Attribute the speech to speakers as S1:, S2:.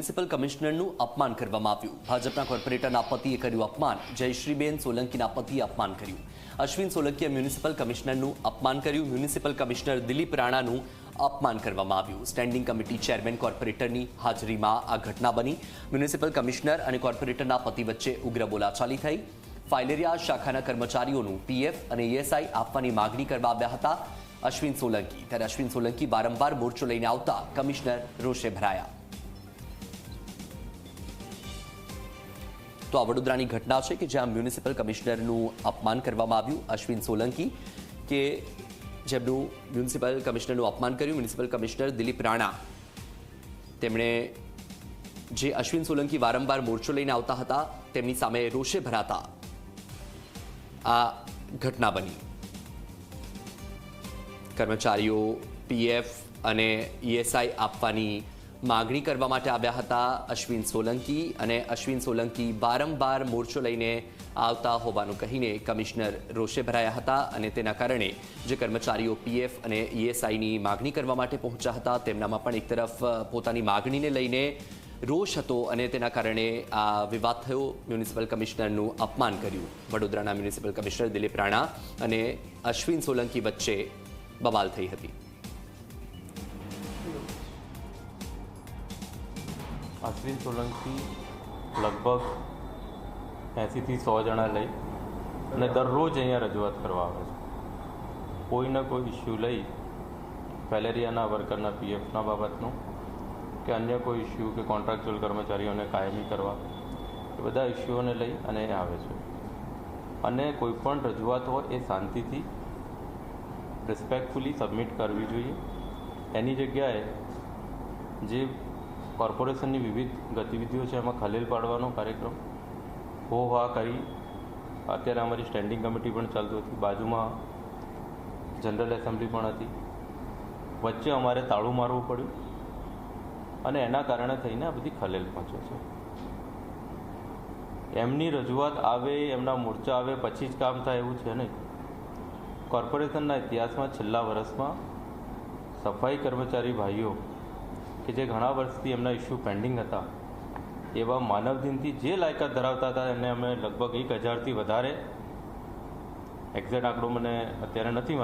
S1: Municipal કમિશનરનું અપમાન કરવામાં આવ્યું. ભાજપના કોર્પોરેટરના પતિએ કર્યું અપમાન. જયશ્રીબેન સોલંકીના પતિએ અપમાન કર્યું. અશ્વિન સોલંકીએ મ્યુનિસિપલ કમિશનરનું અપમાન કર્યું. મ્યુનિસિપલ કમિશનર દિલીપ રાણાનું અપમાન કરવામાં આવ્યું. સ્ટેન્ડિંગ કમિટી ચેરમેન કોર્પોરેટરની હાજરીમાં આ ઘટના બની. મ્યુનિસિપલ કમિશનર અને કોર્પોરેટરના પતિ વચ્ચે ઉગ્ર બોલાચાલી થઈ. ફાઇલેરિયા શાખાના કર્મચારીઓનું પીએફ અને ઈએસઆઈ આપવાની માગણી કરવા આવ્યા હતા અશ્વિન સોલંકી. ત્યારે અશ્વિન સોલંકી વારંવાર મોરચો લઈને આવતા કમિશનર રોષે ભરાયા. તો આ વડોદરાની ઘટના છે કે જ્યાં મ્યુનિસિપલ કમિશનરનું અપમાન કરવામાં આવ્યું, અશ્વિન સોલંકી, કે જેમનું મ્યુનિસિપલ કમિશનરનું અપમાન કર્યું. મ્યુનિસિપલ કમિશનર દિલીપ રાણા, તેમણે જે અશ્વિન સોલંકી વારંવાર મોરચો લઈને આવતા હતા, તેમની સામે રોષે ભરાતા આ ઘટના બની. કર્મચારીઓ, પીએફ અને ઈએસઆઈ આપવાની માગણી કરવા માટે આવ્યા હતા અશ્વિન સોલંકી અને અશ્વિન સોલંકી વારંવાર મોરચો લઈને આવતા હોવાનું કહીને કમિશનર રોષે ભરાયા હતા અને તેના કારણે જે કર્મચારીઓ પીએફ અને ઈએસઆઈની માગણી કરવા માટે પહોંચ્યા હતા, તેમનામાં પણ એક તરફ પોતાની માગણીને લઈને રોષ હતો અને તેના કારણે આ વિવાદ થયો. મ્યુનિસિપલ કમિશનરનું અપમાન કર્યું. વડોદરાના મ્યુનિસિપલ કમિશનર દિલીપ રાણા અને અશ્વિન સોલંકી વચ્ચે બબાલ થઈ હતી.
S2: અશ્વિન સોલંકી લગભગ એંસીથી સો જણા લઈ અને દરરોજ અહીંયા રજૂઆત કરવા આવે છે. કોઈને કોઈ ઇસ્યુ લઈ ફેલેરિયાના વર્કરના પીએફના બાબતનું કે અન્ય કોઈ ઇસ્યુ કે કોન્ટ્રાક્ચ્યુઅલ કર્મચારીઓને કાયમી કરવા એ બધા ઇસ્યુઓને લઈ અને એ આવે છે. અને કોઈ પણ રજૂઆત હોય એ શાંતિથી રિસ્પેક્ટફુલી સબમિટ કરવી જોઈએ. એની જગ્યાએ જે કોર્પોરેશનની વિવિધ ગતિવિધિઓ છે, એમાં ખલેલ પાડવાનો કાર્યક્રમ, હો હા કરી. અત્યારે અમારી સ્ટેન્ડિંગ કમિટી પણ ચાલતી હતી, બાજુમાં જનરલ એસેમ્બલી પણ હતી. વચ્ચે અમારે તાળું મારવું પડ્યું અને એના કારણે થઈને આ બધી ખલેલ પહોંચે છે. એમની રજૂઆત આવે, એમના મોરચા આવે, પછી જ કામ થાય એવું છે નહીં. કોર્પોરેશનના ઇતિહાસમાં છેલ્લા વર્ષમાં સફાઈ કર્મચારી ભાઈઓ કે જે ઘણા વર્ષથી એમના ઇસ્યુ પેન્ડિંગ હતા, એવા માનવદિનથી જે લાયકાત ધરાવતા હતા એને અમે લગભગ એક હજારથી વધારે એક્ઝેક્ટ આંકડો મને અત્યારે નથી